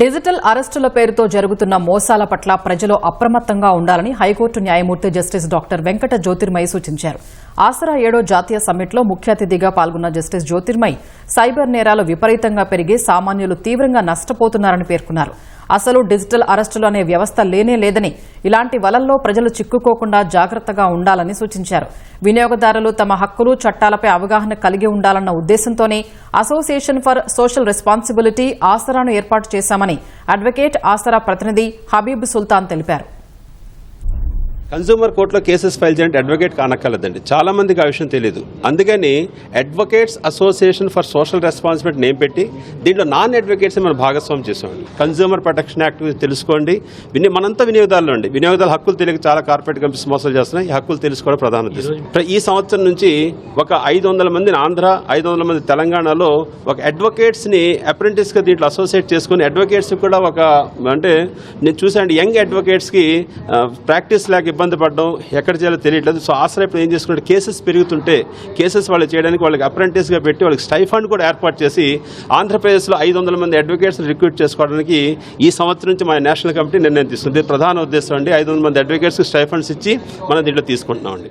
Digital అరెస్టుల పేరుతో జరుగుతున్న మోసాల పట్ల ప్రజలు అప్రమత్తంగా ఉండాలని హైకోర్టు న్యాయమూర్తి జస్టిస్ డాక్టర్ వెంకట జ్యోతిర్మయి సూచించారు. ఆసరా ఏడో జాతీయ సమ్మిట్లో ముఖ్య అతిథిగా పాల్గొన్న జస్టిస్ జ్యోతిర్మయి సైబర్ నేరాలు విపరీతంగా పెరిగి సామాన్యులు తీవ్రంగా నష్టపోతున్నారని పేర్కొన్నారు. అసలు డిజిటల్ అరెస్టులు అనే వ్యవస్థ లేనే లేదని ఇలాంటి వలల్లో ప్రజలు చిక్కుకోకుండా జాగ్రత్తగా ఉండాలని సూచించారు. వినియోగదారులు తమ హక్కులు చట్టాలపై అవగాహన కలిగి ఉండాలన్న ఉద్దేశంతోనే అసోసియేషన్ ఫర్ సోషల్ రెస్పాన్సిబిలిటీ ఆసరాను ఏర్పాటు చేశామని అడ్వకేట్ ఆసరా ప్రతినిధి హబీబ్ సుల్తాన్ తెలిపారు. కన్సూమర్ కోర్టులో కేసెస్ ఫైల్ చేయండి అడ్వకేట్ కానక్కర్లేదండి. చాలా మందికి ఆ విషయం తెలియదు అందుకని advocates association for social responsibility name పెట్టి దీంట్లో నాన్ అడ్వకేట్స్ మనం భాగస్వామ్యం చేసామండి కన్సూమర్ ప్రొటెక్షన్ యాక్ట్ తెలుసుకోండి. విని మనంతా వినియోగదారులు అండి. వినియోగదారుల హక్కులు తెలియక చాలా కార్పొరేట్ కంపెనీస్ మోసాలు చేస్తున్నాయి. ఈ హక్కులు తెలుసుకోవడం ప్రధాన ఉద్దేశం. ఈ సంవత్సరం నుంచి ఒక ఐదు వందల మందిని ఆంధ్ర ఐదు వందల మంది తెలంగాణలో ఒక అడ్వకేట్స్ని అప్రెంటిస్గా దీంట్లో అసోసియేట్ చేసుకుని అడ్వకేట్స్ కూడా ఒక అంటే నేను చూసాను యంగ్ అడ్వకేట్స్కి ప్రాక్టీస్ లేక ఇబ్బంది పడడం ఎక్కడ చేయాలో తెలియట్లేదు. సో ఆశ్రయ ఇప్పుడు ఏం చేసుకుంటే కేసెస్ పెరుగుతుంటే కేసెస్ వాళ్ళు చేయడానికి వాళ్ళకి అప్రెంటిస్గా పెట్టి వాళ్ళకి స్టైఫండ్ కూడా ఏర్పాటు చేసి ఆంధ్రప్రదేశ్లో ఐదు వందల మంది అడ్వకేట్స్ని రిక్రూట్ చేసుకోవడానికి ఈ సంవత్సరం నుంచి మన నేషనల్ కమిటీ నిర్ణయం తీసుకుంది. ప్రధాన ఉద్దేశం అండి ఐదు వందల మంది అడ్వకేట్స్కి స్టైఫండ్స్ ఇచ్చి మనం దీంట్లో తీసుకుంటున్నామండి.